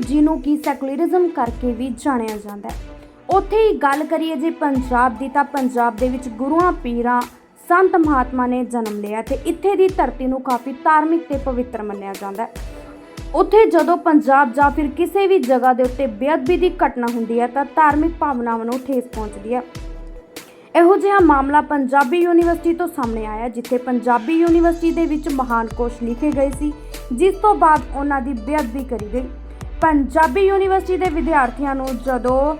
ਜਿਹਨੂੰ ਕਿ ਸੈਕੂਲਰਿਜ਼ਮ ਕਰਕੇ ਵੀ ਜਾਣਿਆ ਜਾਂਦਾ ਹੈ। ਉੱਥੇ ਹੀ ਗੱਲ ਕਰੀਏ ਜੇ ਪੰਜਾਬ ਦੀ ਤਾਂ ਪੰਜਾਬ ਦੇ ਵਿੱਚ ਗੁਰੂਆਂ, ਪੀਰਾਂ, ਸੰਤ ਮਹਾਤਮਾ ਨੇ ਜਨਮ ਲਿਆ ਤੇ ਇੱਥੇ ਦੀ ਧਰਤੀ ਨੂੰ ਕਾਫੀ ਧਾਰਮਿਕ ਤੇ ਪਵਿੱਤਰ ਮੰਨਿਆ ਜਾਂਦਾ ਹੈ। ਉੱਥੇ ਜਦੋਂ ਪੰਜਾਬ ਜਾਂ ਫਿਰ ਕਿਸੇ ਵੀ ਜਗ੍ਹਾ ਦੇ ਉੱਤੇ ਬੇਅਦਬੀ ਦੀ ਘਟਨਾ ਹੁੰਦੀ ਹੈ ਤਾਂ ਧਾਰਮਿਕ ਭਾਵਨਾਵਾਂ ਨੂੰ ਠੇਸ ਪਹੁੰਚਦੀ ਹੈ। ਇਹੋ ਜਿਹਾ ਮਾਮਲਾ ਪੰਜਾਬੀ ਯੂਨੀਵਰਸਿਟੀ ਤੋਂ ਸਾਹਮਣੇ ਆਇਆ, ਜਿੱਥੇ ਪੰਜਾਬੀ ਯੂਨੀਵਰਸਿਟੀ ਦੇ ਵਿੱਚ ਮਹਾਨ ਕੋਸ਼ ਲਿਖੇ ਗਏ ਸੀ, ਜਿਸ ਤੋਂ ਬਾਅਦ ਉਹਨਾਂ ਦੀ ਬੇਅਦਬੀ ਕਰੀ ਗਈ। ਪੰਜਾਬੀ ਯੂਨੀਵਰਸਿਟੀ ਦੇ ਵਿਦਿਆਰਥੀਆਂ ਨੂੰ ਜਦੋਂ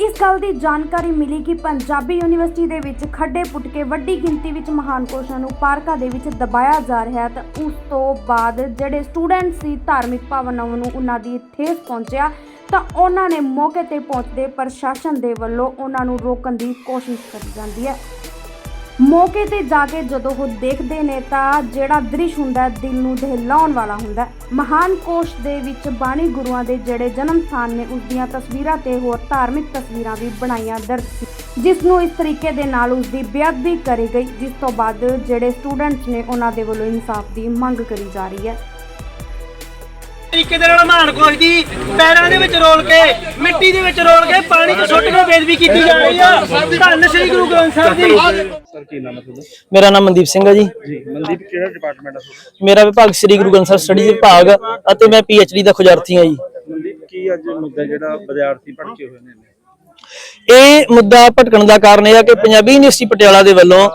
ਇਸ ਗੱਲ ਦੀ ਜਾਣਕਾਰੀ ਮਿਲੀ ਕਿ ਪੰਜਾਬੀ ਯੂਨੀਵਰਸਿਟੀ ਦੇ ਵਿੱਚ ਖੱਡੇ ਪੁੱਟ ਕੇ ਵੱਡੀ ਗਿਣਤੀ ਵਿੱਚ ਮਹਾਨ ਕੋਸ਼ਾਂ ਨੂੰ ਪਾਰਕਾਂ ਦੇ ਵਿੱਚ ਦਬਾਇਆ ਜਾ ਰਿਹਾ ਤਾਂ ਉਸ ਤੋਂ ਬਾਅਦ ਜਿਹੜੇ ਸਟੂਡੈਂਟ ਸੀ ਧਾਰਮਿਕ ਭਾਵਨਾਵਾਂ ਨੂੰ ਉਹਨਾਂ ਦੀ ਠੇਸ ਪਹੁੰਚਿਆ ਤਾਂ ਉਹਨਾਂ ਨੇ ਮੌਕੇ ਤੇ ਪਹੁੰਚਦੇ ਪ੍ਰਸ਼ਾਸਨ ਦੇ ਵੱਲੋਂ ਉਹਨਾਂ ਨੂੰ ਰੋਕਣ ਦੀ ਕੋਸ਼ਿਸ਼ ਕੀਤੀ ਜਾਂਦੀ ਹੈ। ਮੌਕੇ ਤੇ ਜਾ ਕੇ ਜਦੋਂ ਉਹ ਦੇਖਦੇ ਨੇ ਤਾਂ ਜਿਹੜਾ ਦ੍ਰਿਸ਼ ਹੁੰਦਾ ਦਿਲ ਨੂੰ ਦਹਿਲਾਉਣ ਵਾਲਾ ਹੁੰਦਾ ਮਹਾਨ ਕੋਸ਼ ਦੇ ਵਿੱਚ ਬਾਣੀ ਗੁਰੂਆਂ ਦੇ ਜਿਹੜੇ ਜਨਮ ਸਥਾਨ ਨੇ, ਉਸ ਦੀਆਂ ਤਸਵੀਰਾਂ ਤੇ ਹੋਰ ਧਾਰਮਿਕ ਤਸਵੀਰਾਂ ਵੀ ਬਣਾਈਆਂ ਦਰਜ ਸੀ। ਜਿਸ ਨੂੰ ਇਸ ਤਰੀਕੇ ਦੇ ਨਾਲ ਉਸ ਦੀ ਬੇਅਦਬੀ ਕਰੀ ਗਈ, ਜਿਸ ਤੋਂ ਬਾਅਦ ਜਿਹੜੇ ਸਟੂਡੈਂਟਸ ਨੇ, ਉਹਨਾਂ ਦੇ ਵੱਲੋਂ ਇਨਸਾਫ ਦੀ ਮੰਗ ਕਰੀ ਜਾ ਰਹੀ ਹੈ। ਤਰੀਕੇ ਦੇ ਨਾਲ ਮਾਨ ਕੋਸ਼ ਦੀ ਪੈਰਾਂ ਦੇ ਵਿੱਚ ਰੋਲ ਕੇ ਮਿੱਟੀ ਦੇ ਵਿੱਚ ਰੋਲ ਕੇ ਪਾਣੀ 'ਚ ਸੁੱਟ ਕੇ ਬੇਦਬੀ ਕੀਤੀ ਜਾ ਰਹੀ ਆ। ਧੰਨ ਸ੍ਰੀ ਗੁਰੂ ਗ੍ਰੰਥ ਸਾਹਿਬ ਜੀ। ਸਰ ਕੀ ਨਾਮ ਹੈ ਤੁਹਾਡਾ? ਮੇਰਾ ਨਾਮ ਮਨਦੀਪ ਸਿੰਘ ਹੈ ਜੀ। ਜੀ ਮਨਦੀਪ ਕਿਹੜਾ ਡਿਪਾਰਟਮੈਂਟ ਹੈ ਤੁਹਾਡਾ? ਮੇਰਾ ਵਿਭਾਗ ਸ੍ਰੀ ਗੁਰੂ ਗ੍ਰੰਥ ਸਾਹਿਬ ਸਟੱਡੀਜ਼ ਵਿਭਾਗ ਅਤੇ ਮੈਂ ਡੀ ਦਾ ਖੁਜਾਰਥੀ ਹਾਂ ਜੀ। ਮਨਦੀਪ ਕੀ ਅੱਜ ਮੁੱਦਾ ਜਿਹੜਾ ਵਿਦਿਆਰਥੀ ਭੜਕੇ ਹੋਏ ਨੇ ਇਹ ਮੁੱਦਾ ਭਟਕਣ ਦਾ ਕਾਰਨ ਇਹ ਹੈ ਕਿ ਪੰਜਾਬੀ ਯੂਨੀਵਰਸਿਟੀ ਪਟਿਆਲਾ ਦੇ ਵੱਲੋਂ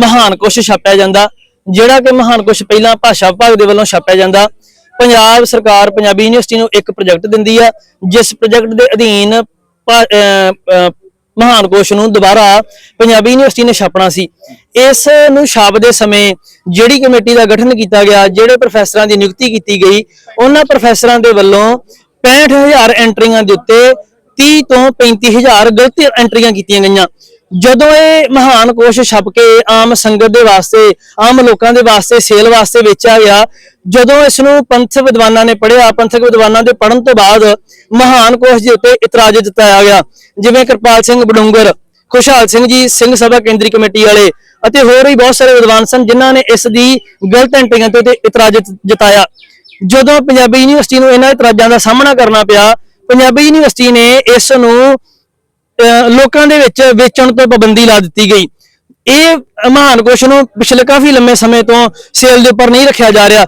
ਮਹਾਨ ਕੁਸ਼ ਛਾਪਿਆ ਜਾਂਦਾ ਜਿਹੜਾ ਕਿ ਮਹਾਨ ਕੁਸ਼ ਪਹਿਲਾਂ ਭਾਸ਼ਾ ਵਿਭਾਗ ਦੇ ਵੱਲੋਂ ਛਾਪਿਆ ਜਾਂਦਾ। ਪੰਜਾਬ ਸਰਕਾਰ ਪੰਜਾਬੀ ਯੂਨੀਵਰਸਿਟੀ ਨੂੰ ਇੱਕ ਪ੍ਰੋਜੈਕਟ ਦਿੰਦੀ ਆ, ਜਿਸ ਪ੍ਰੋਜੈਕਟ ਦੇ ਅਧੀਨ ਮਹਾਨ ਕੋਸ਼ ਨੂੰ ਦੁਬਾਰਾ ਪੰਜਾਬੀ ਯੂਨੀਵਰਸਿਟੀ ਨੇ ਛਾਪਣਾ ਸੀ। ਇਸ ਨੂੰ ਛਾਪਦੇ ਸਮੇਂ ਜਿਹੜੀ ਕਮੇਟੀ ਦਾ ਗਠਨ ਕੀਤਾ ਗਿਆ, ਜਿਹੜੇ ਪ੍ਰੋਫੈਸਰਾਂ ਦੀ ਨਿਯੁਕਤੀ ਕੀਤੀ ਗਈ, ਉਹਨਾਂ ਪ੍ਰੋਫੈਸਰਾਂ ਦੇ ਵੱਲੋਂ 65000 ਐਂਟਰੀਆਂ ਦੇ ਉੱਤੇ 30 ਤੋਂ 35000 ਗਲਤ ਐਂਟਰੀਆਂ ਕੀਤੀਆਂ ਗਈਆਂ। ਜਦੋਂ ਇਹ ਮਹਾਨ ਕੋਸ਼ ਛਪ ਕੇ ਆਮ ਸੰਗਤ ਦੇ ਵਾਸਤੇ, ਆਮ ਲੋਕਾਂ ਦੇ ਵਾਸਤੇ, ਸੇਲ ਵਾਸਤੇ ਵੇਚਿਆ ਗਿਆ, ਜਦੋਂ ਇਸ ਨੂੰ ਪੰਥ ਵਿਦਵਾਨਾਂ ਨੇ ਪੜ੍ਹਿਆ, ਪੰਥਕ ਵਿਦਵਾਨਾਂ ਦੇ ਪੜ੍ਹਨ ਤੋਂ ਬਾਅਦ ਮਹਾਨ ਕੋਸ਼ ਦੇ ਉੱਤੇ ਇਤਰਾਜ਼ ਜਤਾਇਆ ਗਿਆ। ਜਿਵੇਂ ਕਿਰਪਾਲ ਸਿੰਘ ਬਡੂੰਗਰ, ਖੁਸ਼ਹਾਲ ਸਿੰਘ ਜੀ, ਸਿੰਘ ਸਭਾ ਕੇਂਦਰੀ ਕਮੇਟੀ ਵਾਲੇ ਅਤੇ ਹੋਰ ਵੀ ਬਹੁਤ ਸਾਰੇ ਵਿਦਵਾਨ ਸਨ ਜਿਨ੍ਹਾਂ ਨੇ ਇਸ ਦੀ ਗਲਤ ਐਂਟਰੀਆਂ ਤੇ ਇਤਰਾਜ਼ ਜਤਾਇਆ। ਜਦੋਂ ਪੰਜਾਬੀ ਯੂਨੀਵਰਸਿਟੀ ਨੂੰ ਇਹਨਾਂ ਇਤਰਾਜ਼ਾਂ ਦਾ ਸਾਹਮਣਾ ਕਰਨਾ ਪਿਆ, ਪੰਜਾਬੀ ਯੂਨੀਵਰਸਿਟੀ ਨੇ ਇਸ ਨੂੰ ਲੋਕਾਂ ਦੇ ਵਿੱਚ ਵੇਚਣ ਤੋਂ ਪਾਬੰਦੀ ਲਾ ਦਿੱਤੀ ਗਈ। ਇਹ ਮਹਾਨ ਕੋਸ਼ ਨੂੰ ਪਿਛਲੇ ਕਾਫੀ ਲੰਮੇ ਸਮੇਂ ਤੋਂ ਸੇਲ ਦੇ ਉੱਪਰ ਨਹੀਂ ਰੱਖਿਆ ਜਾ ਰਿਹਾ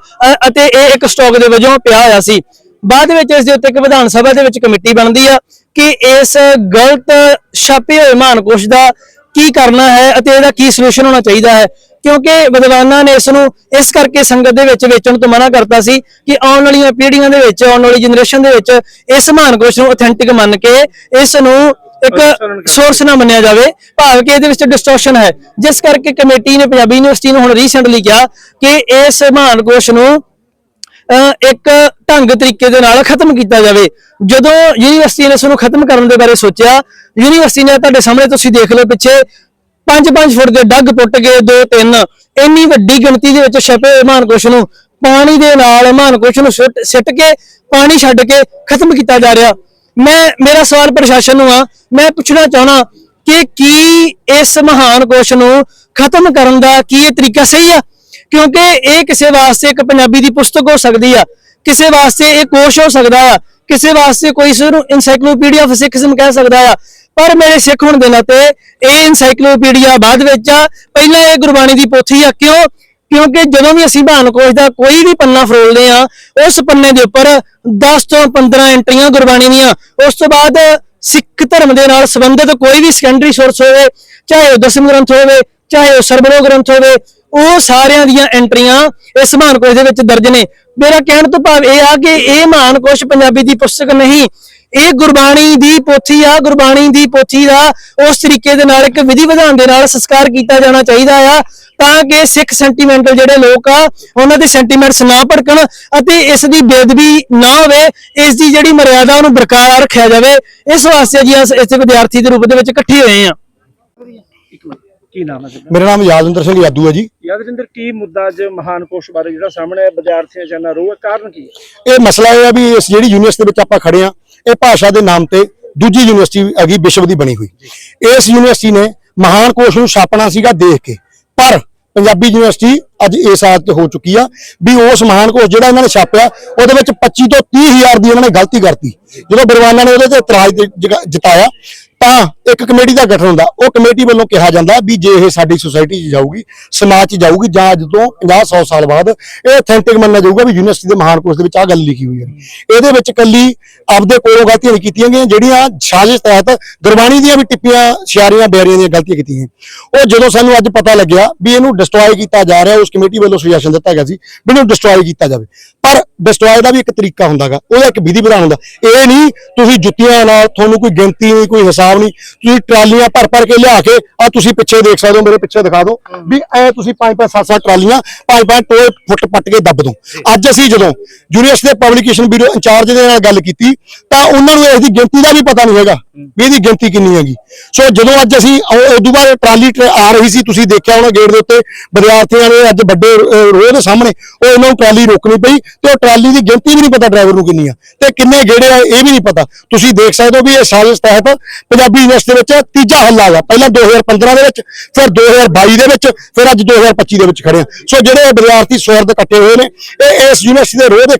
ਅਤੇ ਇਹ ਇੱਕ ਸਟਾਕ ਦੇ ਵਜੋਂ ਪਿਆ ਹੋਇਆ ਸੀ। ਬਾਅਦ ਵਿੱਚ ਇਸ ਦੇ ਉੱਤੇ ਇੱਕ ਵਿਧਾਨ ਸਭਾ ਦੇ ਵਿੱਚ ਕਮੇਟੀ ਬਣਦੀ ਆ ਕਿ ਇਸ ਗਲਤ ਛਾਪੇ ਹੋਏ ਮਹਾਨ ਕੁਸ਼ ਦਾ ਕੀ ਕਰਨਾ ਹੈ ਅਤੇ ਇਹਦਾ ਕੀ ਸੋਲੂਸ਼ਨ ਹੋਣਾ ਚਾਹੀਦਾ ਹੈ। ਕਿਉਂਕਿ ਵਿਦਵਾਨਾਂ ਨੇ ਇਸ ਨੂੰ ਇਸ ਕਰਕੇ ਸੰਗਤ ਦੇ ਵਿੱਚ ਵੇਚਣ ਤੋਂ ਮਨਾ ਕਰਤਾ ਸੀ ਕਿ ਆਉਣ ਵਾਲੀਆਂ ਪੀੜ੍ਹੀਆਂ ਦੇ ਵਿੱਚ, ਆਉਣ ਵਾਲੀ ਜਨਰੇਸ਼ਨ ਦੇ ਵਿੱਚ ਇਸ ਮਹਾਨ ਕੋਸ਼ ਨੂੰ ਅਥੈਂਟਿਕ ਮੰਨ ਕੇ ਇਸ ਨੂੰ ਇੱਕ ਸੋਰਸ ਨਾ ਮੰਨਿਆ ਜਾਵੇ ਭਾਵ ਕਿ ਇਹਦੇ ਵਿੱਚ ਡਿਸਟੋਰਸ਼ਨ ਹੈ। ਜਿਸ ਕਰਕੇ ਕਮੇਟੀ ਨੇ ਪੰਜਾਬੀ ਯੂਨੀਵਰਸਿਟੀ ਨੂੰ ਹੁਣ ਰੀਸੈਂਟਲੀ ਕਿਹਾ ਕਿ ਇਸ ਮਹਾਨ ਕੋਸ਼ ਨੂੰ ਇੱਕ ਢੰਗ ਤਰੀਕੇ ਦੇ ਨਾਲ ਖਤਮ ਕੀਤਾ ਜਾਵੇ। ਜਦੋਂ ਯੂਨੀਵਰਸਿਟੀ ਨੇ ਇਸ ਨੂੰ ਖਤਮ ਕਰਨ ਦੇ ਬਾਰੇ ਸੋਚਿਆ ਯੂਨੀਵਰਸਿਟੀ ਨੇ ਤੁਹਾਡੇ ਸਾਹਮਣੇ ਤੁਸੀਂ ਦੇਖ ਲਓ ਪਿੱਛੇ 5-5 ਫੁੱਟ ਦੇ ਡੱਗ ਪੁੱਟ ਕੇ ਦੋ ਤਿੰਨ ਇੰਨੀ ਵੱਡੀ ਗਿਣਤੀ ਦੇ ਵਿੱਚ ਛਪੇ ਹੋਏ ਮਹਾਨਕੋਸ਼ ਨੂੰ ਪਾਣੀ ਦੇ ਨਾਲ ਮਹਾਨਕੋਸ਼ ਨੂੰ ਸੁੱਟ ਸਿੱਟ ਕੇ ਪਾਣੀ ਛੱਡ ਕੇ ਖਤਮ ਕੀਤਾ ਜਾ ਰਿਹਾ। ਮੈਂ, ਮੇਰਾ ਸਵਾਲ ਪ੍ਰਸ਼ਾਸਨ ਨੂੰ ਆ, ਮੈਂ ਪੁੱਛਣਾ ਚਾਹਣਾ ਕਿ ਕੀ ਇਸ ਮਹਾਨ ਕੋਸ਼ ਨੂੰ ਖਤਮ ਕਰਨ ਦਾ ਕੀ ਇਹ ਤਰੀਕਾ ਸਹੀ ਆ? ਕਿਉਂਕਿ ਇਹ ਕਿਸੇ ਵਾਸਤੇ ਇੱਕ ਪੰਜਾਬੀ ਦੀ ਪੁਸਤਕ ਹੋ ਸਕਦੀ ਆ, ਕਿਸੇ ਵਾਸਤੇ ਇਹ ਕੋਸ਼ ਹੋ ਸਕਦਾ ਆ, ਕਿਸੇ ਵਾਸਤੇ ਕੋਈ ਇਸ ਨੂੰ ਇਨਸਾਈਕਲੋਪੀਡੀਆ ਆਫ ਸਿੱਖੀਜ਼ਮ ਕਹਿ ਸਕਦਾ ਆ। ਪਰ ਮੇਰੇ ਸਿੱਖ ਹੋਣ ਦੇ ਨਾਤੇ ਇਹ ਇਨਸਾਈਕਲੋਪੀਡੀਆ ਬਾਅਦ ਵਿੱਚ ਆ, ਪਹਿਲਾਂ ਇਹ ਗੁਰਬਾਣੀ ਦੀ ਪੋਥੀ ਆ, ਕਿਉਂ? ਕਿਉਂਕਿ ਜਦੋਂ ਵੀ ਅਸੀਂ ਮਹਾਨ ਕੋਸ਼ ਦਾ ਕੋਈ ਵੀ ਪੰਨਾ ਫਰੋਲਦੇ ਆ ਉਸ ਪੰਨੇ ਦੇ ਉੱਪਰ 10 ਤੋਂ 15 ਐਂਟਰੀਆਂ ਗੁਰਬਾਣੀ ਦੀਆਂ। ਉਸ ਤੋਂ ਬਾਅਦ ਸਿੱਖ ਧਰਮ ਦੇ ਨਾਲ ਸੰਬੰਧਿਤ ਕੋਈ ਵੀ ਸੈਕੰਡਰੀ ਸੋਰਸ ਹੋਵੇ, ਚਾਹੇ ਉਹ ਦਸਮ ਗ੍ਰੰਥ ਹੋਵੇ, ਚਾਹੇ ਉਹ ਸਰਬਰੋ ਗ੍ਰੰਥ ਹੋਵੇ, ਉਹ ਸਾਰਿਆਂ ਦੀਆਂ ਐਂਟਰੀਆਂ ਇਸ ਮਹਾਨਕੋਸ਼ ਦੇ ਵਿੱਚ ਦਰਜ ਨੇ। ਮੇਰਾ ਕਹਿਣ ਤੋਂ ਭਾਵ ਇਹ ਆ ਕਿ ਇਹ ਮਹਾਨਕੋਸ਼ ਪੰਜਾਬੀ ਦੀ ਪੁਸਤਕ ਨਹੀਂ, ਇਹ ਗੁਰਬਾਣੀ ਦੀ ਪੋਥੀ ਆ, ਗੁਰਬਾਣੀ ਦੀ ਪੋਥੀ ਦਾ ਉਸ ਤਰੀਕੇ ਦੇ ਨਾਲ ਇੱਕ ਵਿਧੀ ਵਿਧਾਨ ਦੇ ਨਾਲ ਸੰਸਕਾਰ ਕੀਤਾ ਜਾਣਾ ਚਾਹੀਦਾ ਆ। ਤਾਂ ਕਿ ਸਿੱਖ ਸੈਂਟੀਮੈਂਟਲ ਜਿਹੜੇ ਲੋਕ ਆ ਉਹਨਾਂ ਦੇ ਸੈਂਟੀਮੈਂਟਸ ਨਾ ਭੜਕਣ ਅਤੇ ਇਸ ਦੀ ਬੇਦਬੀ ਨਾ ਹੋਵੇ ਇਸ ਦੀ ਜਿਹੜੀ ਮਰਿਆਦਾ ਉਹਨੂੰ ਬਰਕਰਾਰ ਰੱਖਿਆ ਜਾਵੇ। ਇਸ ਵਾਸਤੇ ਜੀ ਅਸੀਂ ਇਸ ਵਿਦਿਆਰਥੀ ਦੇ ਰੂਪ ਦੇ ਵਿੱਚ ਇਕੱਠੇ ਹੋਏ ਆ ਇੱਕ ਮਿੰਟ ਕੀ ਨਾਮ ਹੈ ਤੁਹਾਡਾ? ਮੇਰਾ ਨਾਮ ਯਾਦਵਿੰਦਰ ਸਿੰਘ ਯਾਦੂ ਹੈ ਜੀ। ਯਾਦਵਿੰਦਰ ਕੀ ਮੁੱਦਾ ਅੱਜ ਮਹਾਨ ਕੋਸ਼ ਬਾਰੇ ਜਿਹੜਾ ਸਾਹਮਣੇ ਆਇਆ ਵਿਦਿਆਰਥੀਆਂ ਜਨਾ ਰੋਹ ਹੈ ਕਾਰਨ ਕੀ ਹੈ? ਇਹ ਮਸਲਾ ਇਹ ਹੈ ਵੀ ਇਸ ਜਿਹੜੀ ਯੂਨੀਵਰਸਿਟੀ ਦੇ ਵਿੱਚ ਆਪਾਂ ਖੜੇ ਆ ਇਹ ਭਾਸ਼ਾ ਦੇ ਨਾਮ ਤੇ ਦੂਜੀ ਯੂਨੀਵਰਸਿਟੀ ਹੈਗੀ ਵਿਸ਼ਵ ਦੀ ਬਣੀ ਹੋਈ। ਇਸ ਯੂਨੀਵਰਸਿਟੀ ਨੇ ਮਹਾਨ ਕੋਸ਼ ਨੂੰ ਛਾਪਣਾ ਸੀਗਾ ਦੇਖ ਕੇ। ਪਰ ਪੰਜਾਬੀ ਯੂਨੀਵਰਸਿਟੀ ਅੱਜ ਇਸ ਹਾਲਤ ਤੇ ਹੋ ਚੁੱਕੀ ਆ ਵੀ ਉਸ ਮਹਾਨ ਕੋਸ਼ ਜਿਹੜਾ ਇਹਨਾਂ ਨੇ ਛਾਪਿਆ, ਉਹਦੇ ਵਿੱਚ 25 ਤੋਂ 30 ਹਜ਼ਾਰ ਦੀ ਇਹਨਾਂ ਨੇ ਗਲਤੀ ਕਰਤੀ। ਜਦੋਂ ਬਰਵਾਨਾ ਨੇ ਉਹਦੇ ਤੇ ਇਤਰਾਜ਼ ਜਗਾ- ਜਤਾਇਆ ਤਾਂ ਇੱਕ ਕਮੇਟੀ ਦਾ ਗਠਨ ਹੁੰਦਾ। ਉਹ ਕਮੇਟੀ ਵੱਲੋਂ ਕਿਹਾ ਜਾਂਦਾ ਵੀ ਜੇ ਇਹ ਸਾਡੀ ਸੁਸਾਇਟੀ 'ਚ ਜਾਊਗੀ, ਸਮਾਜ 'ਚ ਜਾਊਗੀ, ਜਾਂ ਅੱਜ ਤੋਂ 50 100 ਸਾਲ ਬਾਅਦ ਇਹ ਅਥੈਂਟਿਕ ਮੰਨਿਆ ਜਾਊਗਾ ਵੀ ਯੂਨੀਵਰਸਿਟੀ ਦੇ ਮਹਾਨ ਕੋਸ਼ ਦੇ ਵਿੱਚ ਆਹ ਗੱਲ ਲਿਖੀ ਹੋਈ ਹੈ। ਇਹਦੇ ਵਿੱਚ ਕੱਲੀ ਆਪਦੇ ਕੋਲੋਂ ਗਲਤੀਆਂ ਨਹੀਂ ਕੀਤੀਆਂ ਗਈਆਂ, ਜਿਹੜੀਆਂ ਸਾਜ਼ਿਸ਼ ਤਹਿਤ ਗੁਰਬਾਣੀ ਦੀਆਂ ਵੀ ਟਿੱਪੀਆਂ, ਸ਼ਿਆਰੀਆਂ ਬਿਆਰੀਆਂ ਦੀਆਂ ਗਲਤੀਆਂ ਕੀਤੀਆਂ ਉਹ ਜਦੋਂ ਸਾਨੂੰ ਅੱਜ ਪਤਾ ਲੱਗਿਆ ਵੀ ਇਹਨੂੰ ਡਿਸਟਰੋਏ ਕੀਤਾ ਜਾ ਰਿਹਾ, ਉਸ ਕਮੇਟੀ ਵੱਲੋਂ ਸੁਜੈਸ਼ਨ ਦਿੱਤਾ ਗਿਆ ਸੀ ਵੀ ਇਹਨੂੰ ਡਿਸਟਰੋਏ ਕੀਤਾ ਜਾਵੇ। ਪਰ ਡਿਸਟਰੋਏ ਦਾ ਵੀ ਇੱਕ ਤਰੀਕਾ ਹੁੰਦਾਗਾ ਉਹਦਾ ਇੱਕ ਵਿਧੀ ਵਿਧਾਨ ਹੁੰਦਾ ਇਹ ਨਹੀਂ ਤੁਸੀਂ ਜੁੱਤੀਆਂ ਨਾਲ ਤੁਹਾਨੂੰ ਕੋਈ ਗਿਣਤੀ ਨਹੀਂ ਕੋਈ ਹਿਸਾਬ ਨਹੀਂ ਤੁਸੀਂ ਟਰਾਲੀਆਂ ਭਰ ਭਰ ਕੇ ਲਿਆ ਕੇ ਆ ਤੁਸੀਂ ਪਿੱਛੇ ਦੇਖ ਸਕਦੇ ਹੋ ਮੇਰੇ ਪਿੱਛੇ ਦਿਖਾ ਦਿਓ ਵੀ ਐ ਤੁਸੀਂ ਪੰਜ ਪੰਜ ਸੱਤ ਸੱਤ ਟਰਾਲੀਆਂ ਪੰਜ ਪੰਜ ਟੋਏ ਫੁੱਟ ਪੱਟ ਕੇ ਦੱਬ ਦੋ ਅੱਜ ਅਸੀਂ ਜਦੋਂ ਯੂਨੀਵਰਸਿਟੀ ਦੇ ਪਬਲਿਕੇਸ਼ਨ ਬਿਊਰੋ ਇੰਚਾਰਜ ਦੇ ਨਾਲ ਗੱਲ ਕੀਤੀ ਤਾਂ ਉਹਨਾਂ ਨੂੰ ਇਸ ਦੀ ਗਿਣਤੀ ਦਾ ਵੀ ਪਤਾ ਨਹੀਂ ਹੈਗਾ ਵੀ ਇਹਦੀ ਗਿਣਤੀ ਕਿੰਨੀ ਹੈਗੀ। ਸੋ ਜਦੋਂ ਅੱਜ ਅਸੀਂ ਉਹ- ਉਦੋਂ ਬਾਅਦ ਟਰਾਲੀ ਟਰ- ਆ ਰਹੀ ਸੀ ਤੁਸੀਂ ਦੇਖਿਆ ਹੋਣਾ ਗੇਟ ਦੇ ਉੱਤੇ ਵਿਦਿਆਰਥੀਆਂ ਨੇ ਅੱਜ ਵੱਡੇ ਰੋਹ ਦੇ ਸਾਹਮਣੇ ਉਹ ਇਹਨਾਂ ਨੂੰ ਟਰਾਲੀ ਰੋਕਣੀ ਪਈ ਤੇ ਉਹ ਟਰਾਲੀ ਦੀ ਗਿਣਤੀ ਵੀ ਨਹੀਂ ਪਤਾ ਡਰਾਈਵਰ ਨੂੰ ਕਿੰਨੀ ਆ। ਤੇ ਕਿੰਨੇ ਗੇੜੇ ਆ ਇਹ ਵੀ ਨਹੀਂ ਪਤਾ। ਤੁਸੀਂ ਦੇਖ ਸਕਦੇ ਹੋ ਵੀ ਇਹ ਸਾਜ਼ਿਸ਼ ਤਹਿਤ ਪੰਜਾਬੀ ਯੂਨੀਵਰਸਿਟੀ ਦੇ ਵਿੱਚ ਤੀਜਾ ਹੱਲਾ ਆ। ਪਹਿਲਾਂ 2015 ਦੇ ਵਿੱਚ, ਫਿਰ 2022 ਦੇ ਵਿੱਚ, ਫਿਰ ਅੱਜ 2025 ਦੇ ਵਿੱਚ ਖੜੇ ਆ। ਸੋ ਜਿਹੜੇ ਵਿਦਿਆਰਥੀ ਸਵਰਦ ਕੱਟੇ ਹੋਏ ਨੇ, ਇਹ ਇਸ ਯੂਨੀਵਰਸਿਟੀ ਦੇ ਰੋਹ ਦੇ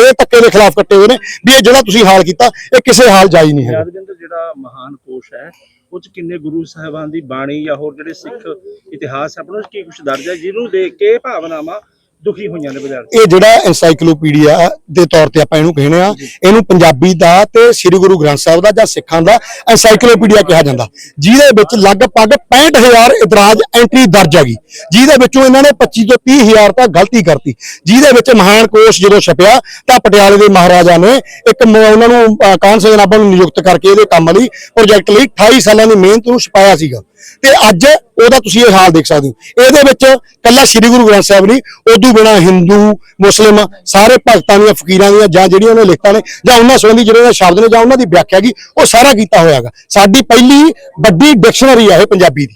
ਇਹ ਧੱਕੇ ਦੇ ਖਿਲਾਫ ਕੱਟੇ ਹੋਏ ਨੇ ਵੀ ਇਹ ਜਿਹੜਾ ਤੁਸੀਂ ਹਾਲ ਕੀਤਾ, ਇਹ ਕਿਸੇ ਹਾਲ ਜਾਇਜ਼ ਨਹੀਂ ਹੈ ਯਾਦਵਿੰਦਰ ਜਿਹੜਾ ਮਹਾਨ ਕੋਸ਼ ਹੈ, ਉਹ ਚ ਕਿੰਨੇ ਗੁਰੂ ਸਾਹਿਬਾਨ ਦੀ ਬਾਣੀ ਜਾਂ ਹੋਰ ਜਿਹੜੇ ਸਿੱਖ ਇਤਿਹਾਸ ਆਪਣੇ ਕੀ ਕੁਝ ਦਰਜ ਹੈ ਜਿਹਨੂੰ ਦੇਖ ਕੇ ਭਾਵਨਾਵਾਂ ਦੁਖੀ ਹੋਈਆਂ ਨੇ ਵਿਦਿਆਰਥੀ ਇਹ ਜਿਹੜਾ ਐਨਸਾਈਕਲੋਪੀਡੀਆ ਦੇ ਤੌਰ ਤੇ ਆਪਾਂ ਇਹਨੂੰ ਕਹਿੰਦੇ ਆ ਇਹਨੂੰ ਪੰਜਾਬੀ ਦਾ ਤੇ ਸ੍ਰੀ ਗੁਰੂ ਗ੍ਰੰਥ ਸਾਹਿਬ ਦਾ ਜਾਂ ਸਿੱਖਾਂ ਦਾ ਐਨਸਾਈਕਲੋਪੀਡੀਆ ਕਿਹਾ ਜਾਂਦਾ। ਜਿਹਦੇ ਵਿੱਚ ਲਗਭਗ 65000 ਇਤਰਾਜ਼ ਐਂਟਰੀ ਦਰਜ ਹੈਗੀ। ਜਿਹਦੇ ਵਿੱਚੋਂ ਇਹਨਾਂ ਨੇ 25 ਤੋਂ 30000 ਤਾਂ ਗਲਤੀ ਕਰਤੀ। ਜਿਹਦੇ ਵਿੱਚ ਮਹਾਨ ਕੋਸ਼ ਜਦੋਂ ਛਪਿਆ ਤਾਂ ਪਟਿਆਲੇ ਦੇ ਮਹਾਰਾਜਾ ਨੇ ਇੱਕ ਉਹਨਾਂ ਨੂੰ ਸਿੰਘ ਨਾਭਾ ਨੂੰ ਨਿਯੁਕਤ ਕਰਕੇ ਇਹਦੇ ਕੰਮ ਲਈ ਪ੍ਰੋਜੈਕਟ ਲਈ 28 ਸਾਲਾਂ ਦੀ ਮਿਹਨਤ ਨੂੰ ਛਪਾਇਆ ਸੀਗਾ। ਤੇ ਅੱਜ ਉਹਦਾ ਤੁਸੀਂ ਇਹ ਹਾਲ ਦੇਖ ਸਕਦੇ ਹੋ। ਇਹਦੇ ਵਿੱਚ ਕੱਲਾ ਸ੍ਰੀ ਗੁਰੂ ਗ੍ਰੰਥ ਸਾਹਿਬ ਨਹੀਂ ਉਦੋਂ ਬਿਨਾ ਹਿੰਦੂ ਮੁਸਲਿਮ ਸਾਰੇ ਭਗਤਾਂ ਦੀਆਂ ਫਕੀਰਾਂ ਦੀਆਂ ਜਾਂ ਜਿਹੜੀਆਂ ਉਹਨੇ ਲਿਖਤਾਂ ਨੇ ਜਾਂ ਉਹਨਾਂ ਸੰਬੰਧੀ ਜਿਹੜੇ ਸ਼ਬਦ ਨੇ ਜਾਂ ਉਹਨਾਂ ਦੀ ਵਿਆਖਿਆ ਕੀ ਉਹ ਸਾਰਾ ਕੀਤਾ ਹੋਇਆਗਾ ਸਾਡੀ ਪਹਿਲੀ ਵੱਡੀ ਡਿਕਸ਼ਨਰੀ ਆ ਇਹ ਪੰਜਾਬੀ ਦੀ।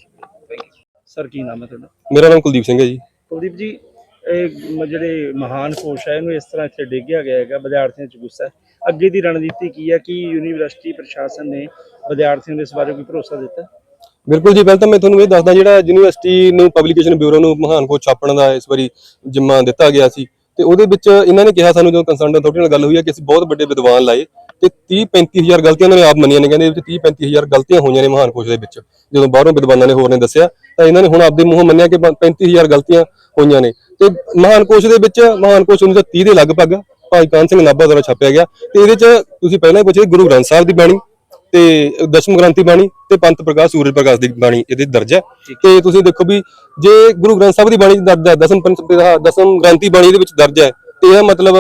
ਸਰ ਕੀ ਨਾਮ ਹੈ ਤੁਹਾਡਾ? ਮੇਰਾ ਨਾਮ ਕੁਲਦੀਪ ਸਿੰਘ ਹੈ ਜੀ। ਕੁਲਦੀਪ ਜੀ ਇਹ ਮ- ਜਿਹੜੇ ਮਹਾਨ ਕੋਸ਼ ਹੈ ਇਹਨੂੰ ਇਸ ਤਰ੍ਹਾਂ ਇੱਥੇ ਡੇਗਿਆ ਗਿਆ ਹੈਗਾ ਵਿਦਿਆਰਥੀਆਂ 'ਚ ਗੁੱਸਾ ਹੈ। ਅੱਗੇ ਦੀ ਰਣਨੀਤੀ ਕੀ ਹੈ? ਕਿ ਯੂਨੀਵਰਸਿਟੀ ਪ੍ਰਸ਼ਾਸਨ ਨੇ ਵਿਦਿਆਰਥੀਆਂ ਨੂੰ ਇਸ ਬਾਰੇ ਕੋਈ ਭਰੋਸਾ ਦਿੱਤਾ? ਬਿਲਕੁਲ ਜੀ, ਪਹਿਲਾਂ ਤਾਂ ਮੈਂ ਤੁਹਾਨੂੰ ਇਹ ਦੱਸਦਾ ਜਿਹੜਾ ਯੂਨੀਵਰਸਿਟੀ ਨੂੰ ਪਬਲੀਕੇਸ਼ਨ ਬਿਊਰੋ ਨੂੰ ਮਹਾਨ ਕੋਚ ਛਾਪਣ ਦਾ ਇਸ ਵਾਰੀ ਜਿੰਮਾ ਦਿੱਤਾ ਗਿਆ ਸੀ ਤੇ ਉਹਦੇ ਵਿੱਚ ਇਹਨਾਂ ਨੇ ਕਿਹਾ ਸਾਨੂੰ ਜਦੋਂ ਕੰਸਰਨਡ ਅਥਾਰਟੀ ਨਾਲ ਗੱਲ ਹੋਈ ਹੈ ਕਿ ਅਸੀਂ ਬਹੁਤ ਵੱਡੇ ਵਿਦਵਾਨ ਲਾਏ ਤੇ 30 35000 ਗਲਤੀਆਂ ਉਹਨਾਂ ਨੇ ਆਪ ਮੰਨੀਆਂ ਨੇ, ਕਹਿੰਦੇ ਇਹ 30 35000 ਗਲਤੀਆਂ ਹੋਈਆਂ ਨੇ ਮਹਾਨ ਕੋਚ ਦੇ ਵਿੱਚ। ਜਦੋਂ ਬਾਹਰੋਂ ਵਿਦਵਾਨਾਂ ਨੇ ਹੋਰ ਨੇ ਦੱਸਿਆ, ਤਾਂ ਇਹਨਾਂ ਨੇ ਹੁਣ ਆਪਦੇ ਮੂੰਹੋਂ ਮੰਨਿਆ ਕਿ 35000 ਗਲਤੀਆਂ ਹੋਈਆਂ ਨੇ। ਤੇ ਮਹਾਨ ਕੋਚ ਦੇ ਵਿੱਚ, ਮਹਾਨ ਕੋਚ 1930 ਦੇ ਲਗਭਗ ਭਾਈ ਕਾਨ ਸਿੰਘ ਨਾਭਾ ਦੁਆਰਾ ਛਾਪਿਆ ਗਿਆ। ਤੇ ਇਹਦੇ ਚ ਤੁਸੀਂ ਪਹਿਲਾਂ ਹੀ ਪੁੱਛੇ ਗੁਰੂ ਗ੍ਰੰਥ ਸਾਹਿਬ ਦੀ ਬਾਣੀ ਤੇ ਦਸ਼ਮ ਗ੍ਰੰਥੀ ਬਾਣੀ ਤੇ ਪੰਥ ਪ੍ਰਕਾਸ਼ ਸੂਰਜ ਪ੍ਰਕਾਸ਼ ਦੀ ਬਾਣੀ ਇਹਦੇ ਦਰਜ ਹੈ। ਤੇ ਤੁਸੀਂ ਦੇਖੋ ਵੀ ਜੇ ਗੁਰੂ ਗ੍ਰੰਥ ਸਾਹਿਬ ਦੀ ਬਾਣੀ ਚ ਦਰਜ ਹੈ ਦਸਮ ਪੰਥ ਦਸਮ ਗ੍ਰੰਥੀ ਬਾਣੀ ਦੇ ਵਿੱਚ ਦਰਜ ਹੈ ਤੇ ਇਹ ਮਤਲਬ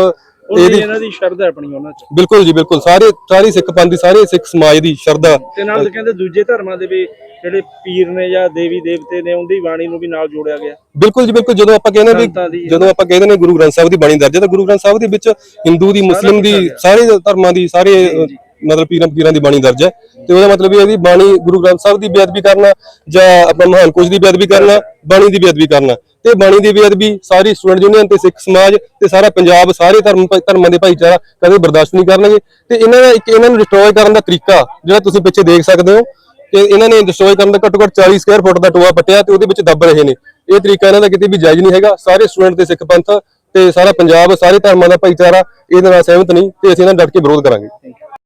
ਇਹਦੀ ਇਹਨਾਂ ਦੀ ਸ਼ਰਧਾ ਹੈ ਆਪਣੀ ਉਹਨਾਂ 'ਚ। ਬਿਲਕੁਲ ਜੀ ਬਿਲਕੁਲ। ਸਾਰੇ ਸਾਰੀ ਸਿੱਖ ਪੰਥ ਦੀ ਸਾਰੇ ਸਿੱਖ ਸਮਾਜ ਦੀ ਸ਼ਰਧਾ। ਤੇ ਨਾਲ ਕਹਿੰਦੇ ਦੂਜੇ ਧਰਮਾਂ ਦੇ ਵੀ ਜਿਹੜੇ ਪੀਰ ਨੇ ਜਾਂ ਦੇਵੀ ਦੇਵਤੇ ਨੇ ਉਹਦੀ ਬਾਣੀ ਨੂੰ ਵੀ ਨਾਲ ਜੋੜਿਆ ਗਿਆ। ਬਿਲਕੁਲ ਜੀ ਬਿਲਕੁਲ। ਜਦੋਂ ਆਪਾਂ ਕਹਿੰਦੇ ਵੀ ਜਦੋਂ ਆਪਾਂ ਕਹਿੰਦੇ ਨੇ ਗੁਰੂ ਗ੍ਰੰਥ ਸਾਹਿਬ ਦੀ ਬਾਣੀ ਦਰਜ ਹੈ ਤਾਂ ਗੁਰੂ ਗ੍ਰੰਥ ਸਾਹਿਬ ਦੇ ਵਿੱਚ ਹਿੰਦੂ ਦੀ ਮੁਸਲਿਮ ਦੀ ਸਾਰੇ ਧਰਮਾਂ ਦੀ ਸਾਰੇ ਮਤਲਬ ਪੀਰਾਂ ਫਕੀਰਾਂ ਦੀ ਬਾਣੀ ਦਰਜ ਹੈ। ਤੇ ਉਹਦਾ ਮਤਲਬ ਇਹ ਹੈ ਵੀ ਬਾਣੀ ਗੁਰੂ ਗ੍ਰੰਥ ਸਾਹਿਬ ਦੀ ਬੇਅਦਬੀ ਕਰਨਾ ਜਾਂ ਆਪਣਾ ਮਹਾਨ ਕੋਸ਼ ਦੀ ਬੇਅਦਬੀ ਕਰਨਾ, ਬਾਣੀ ਦੀ ਬੇਅਦਬੀ ਕਰਨਾ। ਤੇ ਬਾਣੀ ਦੀ ਬੇਅਦਬੀ ਸਾਰੀ ਸਟੂਡੈਂਟ ਯੂਨੀਅਨ ਤੇ ਸਿੱਖ ਸਮਾਜ ਤੇ ਸਾਰਾ ਪੰਜਾਬ, ਸਾਰੇ ਧਰਮ ਧਰਮਾਂ ਦੇ ਭਾਈਚਾਰਾ ਕਦੇ ਬਰਦਾਸ਼ਤ ਨਹੀਂ ਕਰਨਗੇ। ਤੇ ਇਹਨਾਂ ਦਾ ਇੱਕ ਇਹਨਾਂ ਨੂੰ ਡਿਸਟਰੋਏ ਕਰਨ ਦਾ ਤਰੀਕਾ, ਜਿਹੜਾ ਤੁਸੀਂ ਪਿੱਛੇ ਦੇਖ ਸਕਦੇ ਹੋ, ਕਿ ਇਹਨਾਂ ਨੇ ਡਿਸਟਰੋਏ ਕਰਨ ਦਾ ਘੱਟੋ ਘੱਟ 40 ਸਕੁਅਰ ਫੁੱਟ ਦਾ ਟੋਆ ਪੱਟਿਆ ਤੇ ਉਹਦੇ ਵਿੱਚ ਦੱਬ ਰਹੇ ਨੇ। ਇਹ ਤਰੀਕਾ ਇਹਨਾਂ ਦਾ ਕਿਤੇ ਵੀ ਜਾਇਜ਼ ਨਹੀਂ ਹੈਗਾ। ਸਾਰੇ ਸਟੂਡੈਂਟ ਤੇ ਸਿੱਖ ਪੰਥ ਤੇ ਸਾਰਾ ਪੰਜਾਬ, ਸਾਰੇ ਧਰਮਾਂ ਦਾ ਭਾਈਚਾਰਾ ਇਹਦੇ ਨਾਲ ਸਹਿਮਤ ਨਹੀਂ ਤੇ ਅਸੀਂ ਇਹਨਾਂ ਦਾ ਡਟ ਕੇ ਵਿਰੋਧ ਕਰਾਂਗੇ।